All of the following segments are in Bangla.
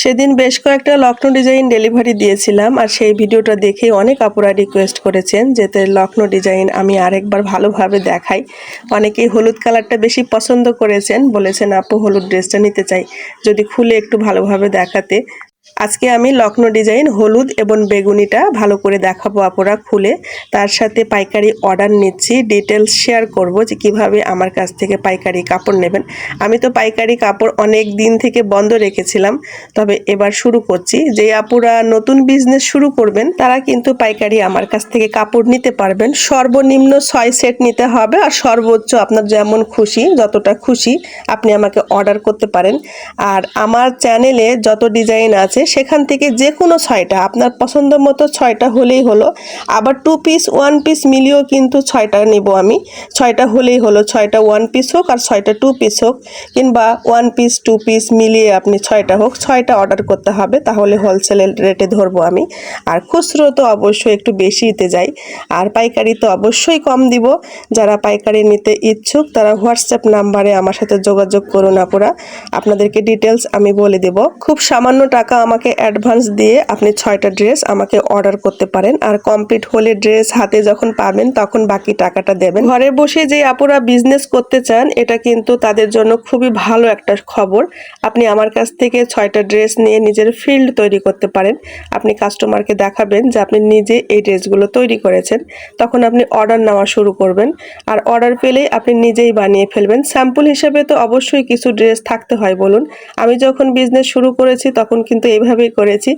সেদিন বেশ কয়েকটা লক্ষ্ণৌ ডিজাইন ডেলিভারি দিয়েছিলাম, আর সেই ভিডিওটা দেখে অনেক আপুরা রিকোয়েস্ট করেছেন যেতে লক্ষ্ণৌ ডিজাইন আমি আরেকবার ভালোভাবে দেখাই। অনেকেই হলুদ কালারটা বেশি পছন্দ করেছেন, বলেছেন, আপু, হলুদ ড্রেসটা নিতে চাই। যদি খুলে একটু ভালোভাবে দেখাতে। আজকে আমি লখনৌ ডিজাইন হলুদ এবং বেগুনিটা ভালো করে দেখাবো আপুরা খুলে। তার সাথে পাইকারি অর্ডার নিচ্ছি। ডিটেলস শেয়ার করব যে কীভাবে আমার কাছ থেকে পাইকারি কাপড় নেবেন। আমি তো পাইকারি কাপড় অনেক দিন থেকে বন্ধ রেখেছিলাম। তবে এবার শুরু করছি। যে আপুরা নতুন বিজনেস শুরু করবেন, তারা কিন্তু পাইকারি আমার কাছ থেকে কাপড় নিতে পারবেন। সর্বনিম্ন ছয় সেট নিতে হবে আর সর্বোচ্চ আপনার যেমন খুশি, যতটা খুশি আপনি আমাকে অর্ডার করতে পারেন। আর আমার চ্যানেলে যত ডিজাইন আছে সেখান থেকে যে কোনো ছয়টা, আপনার পছন্দ মতো ছয়টা হলেই হলো। আবার টু পিস ওয়ান পিস মিলিয়েও কিন্তু ছয়টা নেব আমি। ছয়টা হলেই হলো, ছয়টা ওয়ান পিস হোক আর ছয়টা টু পিস হোক। কিংবা ওয়ান পিস টু পিস মিলিয়ে আপনি ছয়টা হোক, ছয়টা অর্ডার করতে হবে, তাহলে হোলসেল রেটে ধরবো আমি। আর খুচরো তো অবশ্যই একটু বেশিতে যাই। আর পাইকারি তো অবশ্যই কম দিব। যারা পাইকারি নিতে ইচ্ছুক, তারা হোয়াটসঅ্যাপ নাম্বারে আমার সাথে যোগাযোগ করুন আপুরা। আপনাদেরকে ডিটেলস আমি বলে দেব। খুব সামান্য টাকা আমাকে অ্যাডভান্স দিয়ে আপনি ছয়টা ড্রেস আমাকে অর্ডার করতে পারেন। আর কমপ্লিট হলে ড্রেস হাতে যখন পাবেন, তখন বাকি টাকাটা দেবেন। ঘরে বসে যে আপুরা বিজনেস করতে চান, এটা কিন্তু তাদের জন্য খুবই ভালো একটা খবর। আপনি আমার কাছ থেকে ছয়টা ড্রেস নিয়ে নিজের ফিল্ড তৈরি করতে পারেন। আপনি কাস্টমারকে দেখাবেন যে আপনি নিজে এই ড্রেসগুলো তৈরি করেছেন। তখন আপনি অর্ডার নেওয়া শুরু করবেন। আর অর্ডার পেলেই আপনি নিজেই বানিয়ে ফেলবেন। স্যাম্পল হিসেবে তো অবশ্যই কিছু ড্রেস থাকতে হয়, বলুন। আমি যখন বিজনেস শুরু করেছি, তখন কিন্তু এইভাবেই করেছি।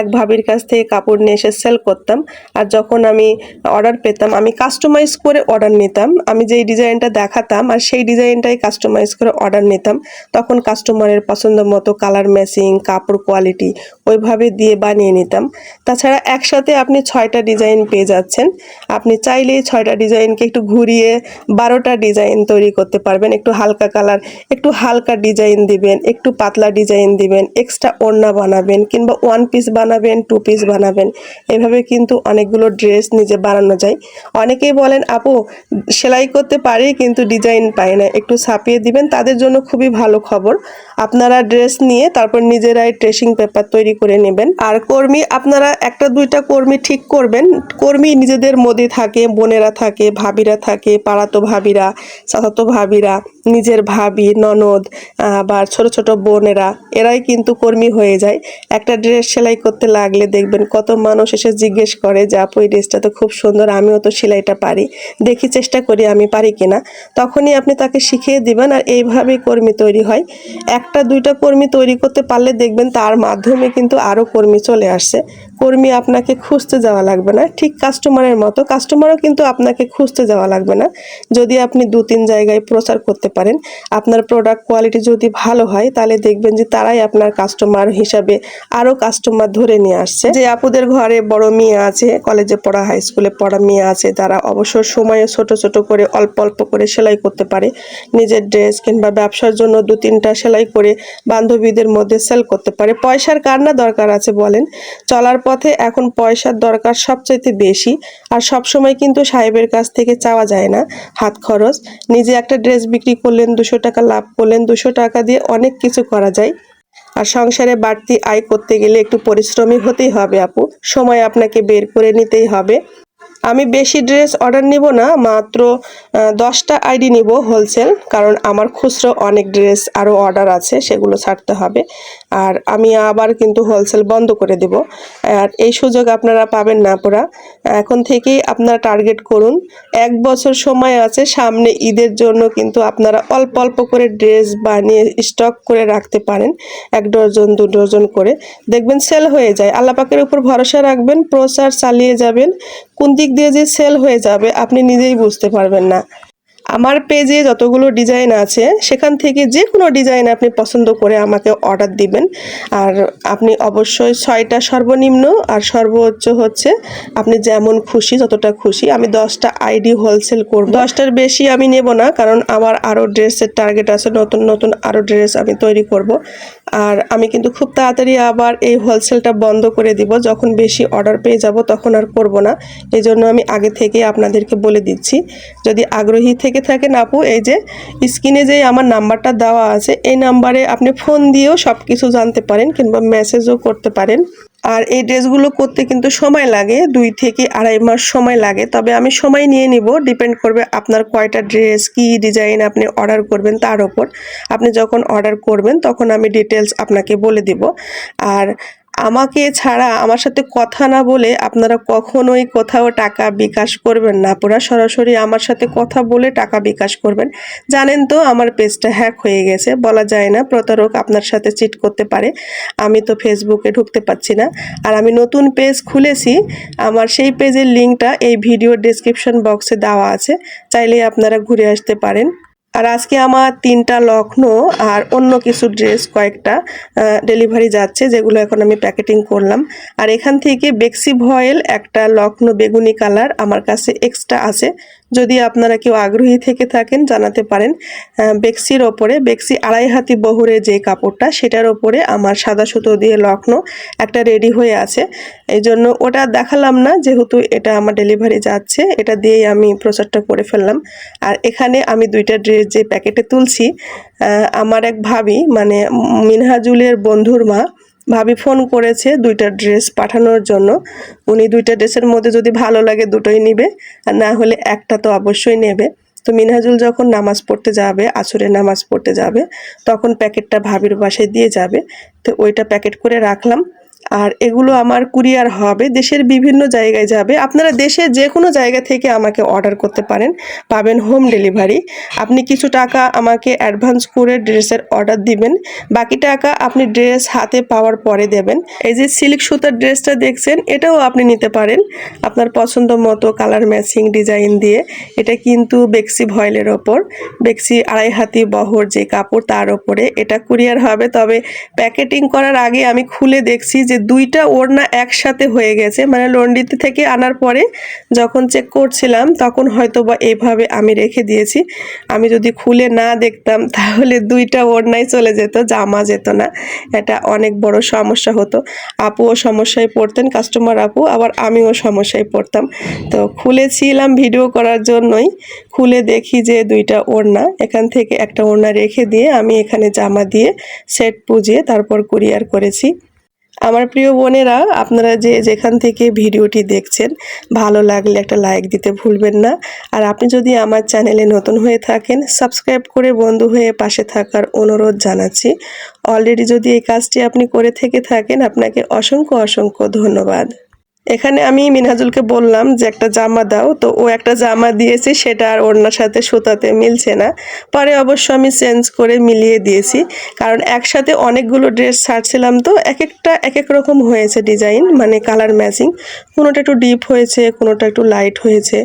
এক ভাবির কাছ থেকে কাপড় নিয়ে এসে সেল করতাম। আর যখন আমি অর্ডার পেতাম, আমি কাস্টমাইজ করে অর্ডার নিতাম। আমি যেই ডিজাইনটা দেখাতাম আর সেই ডিজাইনটাই কাস্টমাইজ করে অর্ডার নিতাম, তখন কাস্টমারের পছন্দ মতো কালার ম্যাচিং কাপড় কোয়ালিটি ওইভাবে দিয়ে বানিয়ে নিতাম। তাছাড়া একসাথে আপনি ছয়টা ডিজাইন পেয়ে যাচ্ছেন। আপনি চাইলেই ছয়টা ডিজাইনকে একটু ঘুরিয়ে বারোটা ডিজাইন তৈরি করতে পারবেন। একটু হালকা কালার একটু হালকা ডিজাইন দিবেন, একটু পাতলা ডিজাইন দিবেন এক্সট্রা ওড়না বানাবেন। কিংবা ওয়ান পিস বানাবেন টু পিস বানাবেন। এভাবে কিন্তু অনেকগুলো ড্রেস নিজে বানানো যায়। অনেকেই বলেন, আপু, সেলাই করতে পারি কিন্তু ডিজাইন পাই না। একটু ছাপিয়ে দিবেন, তাদের জন্য খুবই ভালো খবর। আপনারা ড্রেস নিয়ে তারপর নিজেরাই ট্রেসিং পেপার তৈরি করে নেবেন। আর কর্মী, আপনারা একটা দুইটা কর্মী ঠিক করবেন। কর্মী নিজেদের মধ্যে থাকে, বোনেরা থাকে, ভাবিরা থাকে, পাড়াতো ভাবিরা, চাচাতো ভাবিরা, নিজের ভাবি, ননদ আবার ছোট ছোট বোনেরা, এরাই কিন্তু কর্মী হয়ে যায়। একটা ড্রেস সেলাই করতে লাগলে দেখবেন কত মানুষ এসে জিজ্ঞেস করে যে, আপু, এই ড্রেসটা তো খুব সুন্দর, আমিও তো সেলাইটা পারি। দেখি চেষ্টা করি আমি পারি কিনা। তখনই আপনি তাকে শিখিয়ে দিবেন আর এইভাবেই কর্মী তৈরি হয়। একটা, দুইটা কর্মী তৈরি করতে পারলে দেখবেন তার মাধ্যমে কিন্তু আরও কর্মী চলে আসছে কর্মী আপনাকে খুঁজতে যাওয়া লাগবে না। ঠিক কাস্টমারের মতো। কাস্টমারও কিন্তু আপনাকে খুঁজতে যাওয়া লাগবে না। যদি আপনি দু তিন জায়গায় প্রচার করতে পারেন, আপনার প্রোডাক্ট কোয়ালিটি যদি ভালো হয়, তাহলে দেখবেন যে তারাই আপনার কাস্টমার হিসাবে আরও কাস্টমার ধরে নিয়ে আসছে। যে আপুদের ঘরে বড় মেয়ে আছে কলেজে পড়া হাই স্কুলে পড়া মেয়ে আছে, তারা অবসর সময়ে ছোট ছোট করে অল্প অল্প করে সেলাই করতে পারে। নিজের ড্রেস কিংবা ব্যবসার জন্য দু তিনটা সেলাই করে বান্ধবীদের মধ্যে সেল করতে পারে। পয়সার কার না দরকার আছে বলেন। চলার পথে এখন পয়সার দরকার সবচাইতে বেশি। আর সব সময় কিন্তু সাহেবের কাছ থেকে চাওয়া যায় না হাত খরচ। নিজে একটা ড্রেস বিক্রি করলেন, দুশো টাকা লাভ করলেন, দুশো টাকা দিয়ে অনেক কিছু করা যায়। আর সংসারে বাড়তি আয় করতে গেলে একটু পরিশ্রমী হতেই হবে আপু। সময় আপনাকে বের করে নিতেই হবে। আমি বেশি ড্রেস অর্ডার নিব না, মাত্র দশটা আইডি নিব হোলসেল, কারণ আমার খুচরো অনেক ড্রেস আরও অর্ডার আছে, সেগুলো ছাড়তে হবে। আর আমি আবার কিন্তু হোলসেল বন্ধ করে দেব। আর এই সুযোগ আপনারা পাবেন না পুরা এখন থেকেই আপনারা টার্গেট করুন, এক বছর সময় আছে, সামনে ঈদের জন্য কিন্তু আপনারা অল্প অল্প করে ড্রেস বানিয়ে স্টক করে রাখতে পারেন, এক ডজন, দু ডজন করে। দেখবেন সেল হয়ে যায়। আল্লাপাকের উপর ভরসা রাখবেন, প্রচার চালিয়ে যাবেন। কোন দিক দিয়ে যে সেল হয়ে যাবে, আপনি নিজেই বুঝতে পারবেন না। আমার পেজে যতগুলো ডিজাইন আছে, সেখান থেকে যে কোনো ডিজাইন আপনি পছন্দ করে আমাকে অর্ডার দিবেন। আর আপনি অবশ্যই ছয়টা সর্বনিম্ন আর সর্বোচ্চ হচ্ছে, আপনি যেমন খুশি যতটা খুশি। আমি দশটা আইডি হোলসেল করব। দশটার বেশি আমি নেব না, কারণ আমার আরও ড্রেসের টার্গেট আছে, নতুন নতুন আরও ড্রেস আমি তৈরি করব। আর আমি কিন্তু খুব তাড়াতাড়ি আবার এই হোলসেলটা বন্ধ করে দিব। যখন বেশি অর্ডার পেয়ে যাব তখন আর করব না। এই জন্য আমি আগে থেকে আপনাদেরকে বলে দিচ্ছি, যদি আগ্রহী থেকে থাকেন আপু, এই যে স্ক্রিনে যে আমার নাম্বারটা দেওয়া আছে, এই নাম্বারে আপনি ফোন দিয়েও সব কিছু জানতে পারেন কিংবা মেসেজও করতে পারেন। আর এই ড্রেসগুলো করতে কিন্তু সময় লাগে, দুই থেকে আড়াই মাস সময় লাগে। তবে আমি সময় নিয়ে নিব, ডিপেন্ড করবে আপনার কয়টা ড্রেস, কি ডিজাইন আপনি অর্ডার করবেন তার ওপর। আপনি যখন অর্ডার করবেন, তখন আমি ডিটেলস আপনাকে বলে দিব। আর আমাকে ছাড়া আমার সাথে কথা না বলে আপনারা কখনোই কোথাও টাকা বিকাশ করবেন না। পুরা সরাসরি আমার সাথে কথা বলে টাকা বিকাশ করবেন। জানেন তো আমার পেজটা হ্যাক হয়ে গেছে, বলা যায় না প্রতারক আপনার সাথে চিট করতে পারে। আমি তো ফেসবুকে ঢুকতে পারছি না। আর আমি নতুন পেজ খুলেছি, আমার সেই পেজের লিঙ্কটা এই ভিডিও ডেসক্রিপশন বক্সে দেওয়া আছে। চাইলে আপনারা ঘুরে আসতে পারেন। আর আজকে আমার তিনটা লখনৌ আর অন্য কিছু ড্রেস কয়েকটা ডেলিভারি যাচ্ছে যেগুলো এখন আমি প্যাকেটিং করলাম। আর এখান থেকে বেক্সি ভয়েল একটা লখনৌ বেগুনি কালার আমার কাছে এক্সট্রা আছে। যদি আপনারা কেউ আগ্রহী থেকে থাকেন, জানাতে পারেন বেক্সির ওপরে। বেক্সি আড়াই হাতি বহরে যে কাপড়টা, সেটার ওপরে আমার সাদা সুতো দিয়ে লখনৌ একটা রেডি হয়ে আছে। এই জন্য ওটা দেখালাম না, যেহেতু এটা আমার ডেলিভারি যাচ্ছে, এটা দিয়েই আমি প্রচারটা করে ফেললাম। আর এখানে আমি দুইটা ড্রেস যে প্যাকেটে তুলছি আমার এক ভাবি মানে মিনহাজুলের বন্ধুর মা ভাবি ফোন করেছে দুইটা ড্রেস পাঠানোর জন্য। উনি দুইটা ড্রেসের মধ্যে যদি ভালো লাগে দুটোই নেবে, আর না হলে একটা তো অবশ্যই নেবে। তো মিনহাজুল যখন নামাজ পড়তে যাবে আসরে নামাজ পড়তে যাবে, তখন প্যাকেটটা ভাবির বাসায় দিয়ে যাবে। তো ওইটা প্যাকেট করে রাখলাম। আর এগুলো আমার কুরিয়ার হবে, দেশের বিভিন্ন জায়গায় যাবে। আপনারা দেশে যে কোনো জায়গা থেকে আমাকে অর্ডার করতে পারেন, পাবেন হোম ডেলিভারি আপনি কিছু টাকা আমাকে অ্যাডভান্স করে ড্রেসের অর্ডার দিবেন, বাকি টাকা আপনি ড্রেস হাতে পাওয়ার পরে দেবেন। এই যে সিল্ক সুতার ড্রেসটা দেখছেন, এটাও আপনি নিতে পারেন। আপনার পছন্দ মতো কালার ম্যাচিং ডিজাইন দিয়ে। এটা কিন্তু বেক্সি ভয়েলের ওপর। বেক্সি আড়াই হাতি বহর যে কাপড়, তার ওপরে এটা কুরিয়ার হবে। তবে প্যাকেটিং করার আগে আমি খুলে দেখছি যে দুইটা ওড়না একসাথে হয়ে গেছে। মানে লন্ডিতে থেকে আনার পরে যখন চেক করছিলাম, তখন হয়তো বা এভাবে আমি রেখে দিয়েছি। আমি যদি খুলে না দেখতাম, তাহলে দুইটা ওড়নাই চলে যেত, জামা যেত না। এটা অনেক বড় সমস্যা হতো। আপুও সমস্যায় পড়তেন কাস্টমার আপু, আবার আমিও সমস্যায় পড়তাম। তো খুলেছিলাম ভিডিও করার জন্যই। খুলে দেখি যে দুইটা ওড়না। এখান থেকে একটা ওড়না রেখে দিয়ে আমি এখানে জামা দিয়ে সেট পুজিয়ে তারপর কুরিয়ার করেছি। আমার প্রিয় বোনেরা, আপনারা যে যেখান থেকে ভিডিওটি দেখছেন, ভালো লাগলে একটা লাইক দিতে ভুলবেন না। আর আপনি যদি আমার চ্যানেলে নতুন হয়ে থাকেন সাবস্ক্রাইব করে বন্ধু হয়ে পাশে থাকার অনুরোধ জানাচ্ছি। অলরেডি যদি এই কাজটি আপনি করে থেকে থাকেন, আপনাকে অসংখ্য অসংখ্য ধন্যবাদ। এখানে আমি মিনহাজুলকে বললাম যে একটা জামা দাও, তো ও একটা জামা দিয়েছে, সেটা আর ওড়নার সাথে সুতাতে মিলছে না। পরে অবশ্য আমি চেঞ্জ করে মিলিয়ে দিয়েছি, কারণ একসাথে অনেকগুলো ড্রেস ছাড়ছিলাম তো এক একটা এক এক রকম হয়েছে ডিজাইন মানে কালার ম্যাচিং। কোনোটা একটু ডিপ হয়েছে, কোনোটা একটু লাইট হয়েছে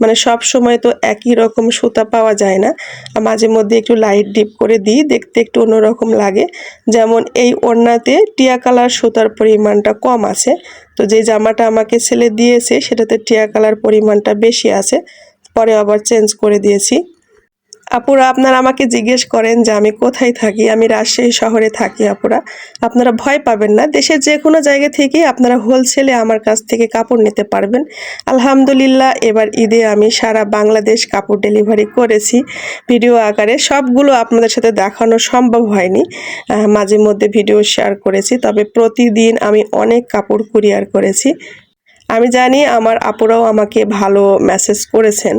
মানে সব সময় তো একই রকম সুতা পাওয়া যায় না। মাঝে মধ্যে একটু লাইট ডিপ করে দিই, দেখতে একটু অন্যরকম লাগে। যেমন এই ওড়নাতে টিয়া কালার সুতার পরিমাণটা কম আছে তো যে জামাটা আমাকে ছেলে দিয়েছে, সেটাতে টিয়া কালার পরিমাণটা বেশি আছে। পরে আবার চেঞ্জ করে দিয়েছি। আপুরা, আপনারা আমাকে জিজ্ঞেস করেন যে আমি কোথায় থাকি, আমি রাজশাহী শহরে থাকি আপুরা। আপনারা ভয় পাবেন না, দেশের যে কোনো জায়গা থেকে আপনারা হোলসেলে আমার কাছ থেকে কাপড় নিতে পারবেন। আলহামদুলিল্লাহ, এবার ঈদে আমি সারা বাংলাদেশ কাপড় ডেলিভারি করেছি। ভিডিও আকারে সবগুলো আপনাদের সাথে দেখানো সম্ভব হয়নি। মাঝে মধ্যে ভিডিও শেয়ার করেছি, তবে প্রতিদিন আমি অনেক কাপড় কুরিয়ার করেছি। আমি জানি আমার আপুরাও আমাকে ভালো মেসেজ করেছেন।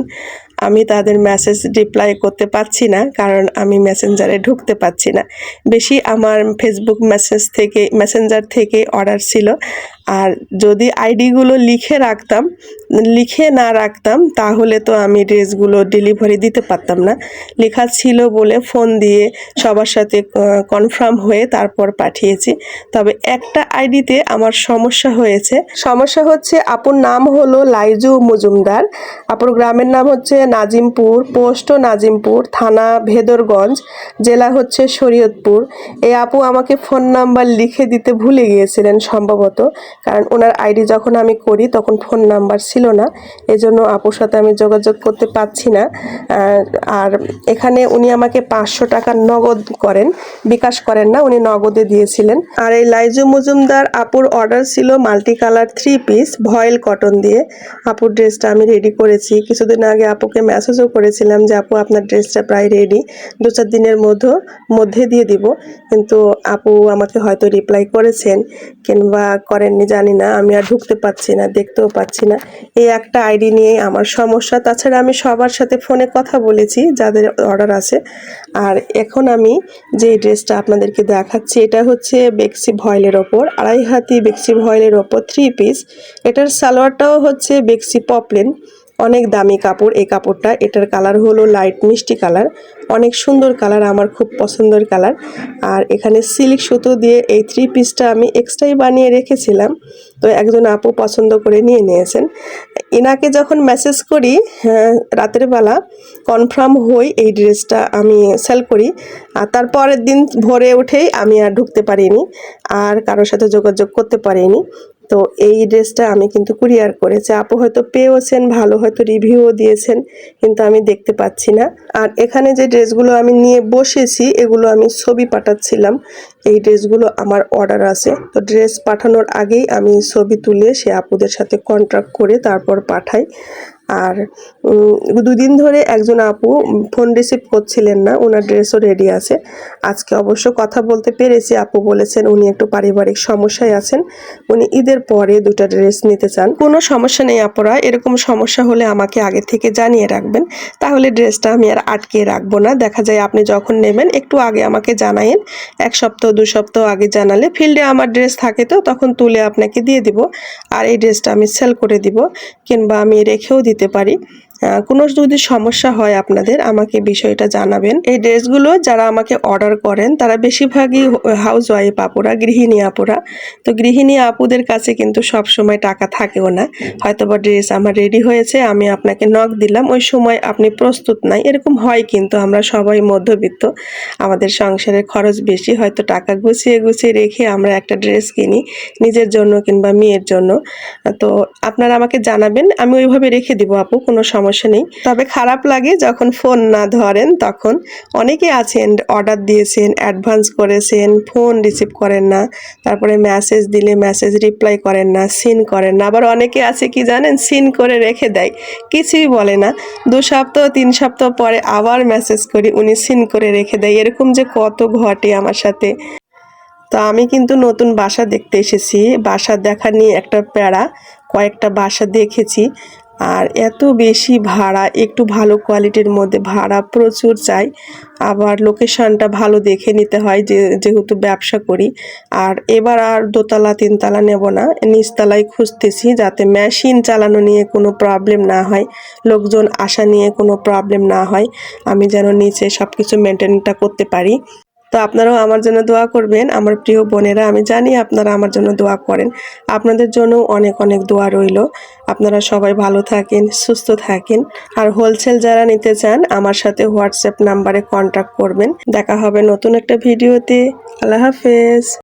আমি তাদের মেসেজ রিপ্লাই করতে পারছি না, কারণ আমি মেসেঞ্জারে ঢুকতে পারছি না। বেশি আমার ফেসবুক মেসেজ থেকে মেসেঞ্জার থেকে অর্ডার ছিল। আর যদি আইডিগুলো লিখে রাখতাম, লিখে না রাখতাম, তাহলে তো আমি ড্রেসগুলো ডেলিভারি দিতে পারতাম না। লেখা ছিল বলে ফোন দিয়ে সবার সাথে কনফার্ম হয়ে তারপর পাঠিয়েছি। তবে একটা আইডিতে আমার সমস্যা হয়েছে। সমস্যা হচ্ছে আপুর নাম হলো লাইজু মজুমদার। আপুর গ্রামের নাম হচ্ছে নাজিমপুর, পোস্ট নাজিমপুর, থানা ভেদরগঞ্জ, জেলা হচ্ছে শরীয়তপুর। এই আপু আমাকে ফোন নাম্বার লিখে দিতে ভুলে গিয়েছিলেন সম্ভবত। কারণ ওনার আইডি যখন আমি করি, তখন ফোন নাম্বার ছিল না। এজন্য আপুর সাথে আমি যোগাযোগ করতে পারছি না। আর এখানে উনি আমাকে পাঁচশো টাকা নগদ করেন। বিকাশ করেন না, উনি নগদে দিয়েছিলেন। আর এই লাইজু মজুমদার আপুর অর্ডার ছিল multi colour three piece voile cotton দিয়ে। আপুর ড্রেসটা আমি রেডি করেছি। কিছুদিন আগে আপুকে মেসেজও করেছিলাম যে, আপু, আপনার ড্রেসটা প্রায় রেডি দু চার দিনের মধ্যে মধ্যে দিয়ে দিব। কিন্তু আপু আমাকে হয়তো রিপ্লাই করেছেন কিংবা করেননি জানি না, আমি আর ঢুকতে পাচ্ছি না, দেখতেও পাচ্ছি না। এই একটা আইডি নিয়ে আমার সমস্যা। তাছাড়া আমি সবার সাথে ফোনে কথা বলেছি, যাদের অর্ডার আছে। আর এখন আমি যে ড্রেসটা আপনাদেরকে দেখাচ্ছি, এটা হচ্ছে বেক্সি ভয়েলের ওপর, আড়াই হাতি বেক্সি ভয়েলের ওপর থ্রি পিস এটার সালোয়ারটাও হচ্ছে বেক্সি পপলেন। অনেক দামি কাপড় এই কাপড়টা এটার কালার হলো লাইট মিষ্টি কালার। অনেক সুন্দর কালার আমার খুব পছন্দের কালার। আর এখানে সিল্ক সুতো দিয়ে এই থ্রি পিসটা আমি এক্সট্রাই বানিয়ে রেখেছিলাম। তো একজন আপু পছন্দ করে নিয়ে নিয়েছেন। এনাকে যখন মেসেজ করি হ্যাঁ, রাতের বেলা কনফার্ম হই এই ড্রেসটা আমি সেল করি। আর তারপরের দিন ভোরে উঠেই আমি আর ঢুকতে পারিনি। আর কারোর সাথে যোগাযোগ করতে পারিনি। তো এই ড্রেসটা আমি কিন্তু কুরিয়ার করেছি। আপু হয়তো পেয়েওছেন, ভালো হয়তো রিভিউও দিয়েছেন, কিন্তু আমি দেখতে পাচ্ছি না। আর এখানে যে ড্রেসগুলো আমি নিয়ে বসেছি, এগুলো আমি ছবি পাঠাচ্ছিলাম। এই ড্রেসগুলো আমার অর্ডার আছে। তো ড্রেস পাঠানোর আগেই আমি ছবি তুলে সে আপুদের সাথে কন্ট্রাক্ট করে তারপর পাঠাই। আর দুদিন ধরে একজন আপু ফোন রিসিভ করছিলেন না, ওনার ড্রেসও রেডি আছে। আজকে অবশ্য কথা বলতে পেরেছি, আপু বলেছেন উনি একটু পারিবারিক সমস্যায় আছেন, উনি ঈদের পরে দুটো ড্রেস নিতে চান। কোনো সমস্যা নেই আপুরা, এরকম সমস্যা হলে আমাকে আগে থেকে জানিয়ে রাখবেন, তাহলে ড্রেসটা আমি আর আটকে রাখব না। দেখা যায় আপনি যখন নেবেন, একটু আগে আমাকে জানায়েন, এক সপ্তাহ, দু সপ্তাহ আগে জানালে ফিল্ডে আমার ড্রেস থাকে তো, তখন তুলে আপনাকে দিয়ে দিব, আর এই ড্রেসটা আমি সেল করে দিব, কিংবা আমি রেখেও দিতে পারি। আহ, কোনো যদি সমস্যা হয় আপনাদের, আমাকে বিষয়টা জানাবেন। এই ড্রেসগুলো যারা আমাকে অর্ডার করেন, তারা বেশিরভাগই হাউস ওয়াইফ আপুরা, গৃহিণী আপুরা। তো গৃহিণী আপুদের কাছে কিন্তু সব সময় টাকা থাকেও না। হয়তো বা ড্রেস আমার রেডি হয়েছে, আমি আপনাকে নখ দিলাম, ওই সময় আপনি প্রস্তুত নাই। এরকম হয় কিন্তু আমরা সবাই মধ্যবিত্ত। আমাদের সংসারের খরচ বেশি, হয়তো টাকা গুছিয়ে গুছিয়ে রেখে আমরা একটা ড্রেস কিনি, নিজের জন্য কিংবা মেয়ের জন্য। তো আপনারা আমাকে জানাবেন, আমি ওইভাবে রেখে দিব আপু, কোনো সমস্যা নেই। তবে খারাপ লাগে যখন ফোন না ধরেন, তখন অনেকে আছেন অর্ডার দিয়েছেন অ্যাডভান্স করেছেন ফোন রিসিভ করেন না, তারপরে মেসেজ দিলে মেসেজ রিপ্লাই করেন না সিন করেন না। আবার অনেকে আছে কি জানেন সিন করে রেখে দেয়, কিছুই বলে না। দু সপ্তাহ, তিন সপ্তাহ পরে আবার মেসেজ করি, উনি সিন করে রেখে দেয়। এরকম যে কত ঘটে আমার সাথে। তো আমি কিন্তু নতুন বাসা দেখতে এসেছি। বাসা দেখা নিয়ে একটা প্যারা, কয়েকটা বাসা দেখেছি। আর এত বেশি ভাড়া, একটু ভালো কোয়ালিটির মধ্যে ভাড়া প্রচুর চাই। আবার লোকেশনটা ভালো দেখে নিতে হয় যে, যেহেতু ব্যবসা করি। আর এবার আর দোতলা, তিনতলা নেব না, নিচতলায় খুঁজতেছি যাতে মেশিন চালানো নিয়ে কোনো প্রবলেম না হয়, লোকজন আসা নিয়ে কোনো প্রবলেম না হয়, আমি যেন নিচে সব কিছু মেনটেনটা করতে পারি। তো আপনারাও আমার জন্য দোয়া করবেন। আমার প্রিয় বোনেরা, আমি জানি আপনারা আমার জন্য দোয়া করেন। আপনাদের জন্য অনেক অনেক দোয়া রইল। আপনারা সবাই ভালো থাকেন, সুস্থ থাকেন। আর হোলসেল যারা নিতে চান, আমার সাথে হোয়াটসঅ্যাপ নাম্বারে কন্ট্যাক্ট করবেন। দেখা হবে নতুন একটা ভিডিওতে। আল্লাহ হাফেজ।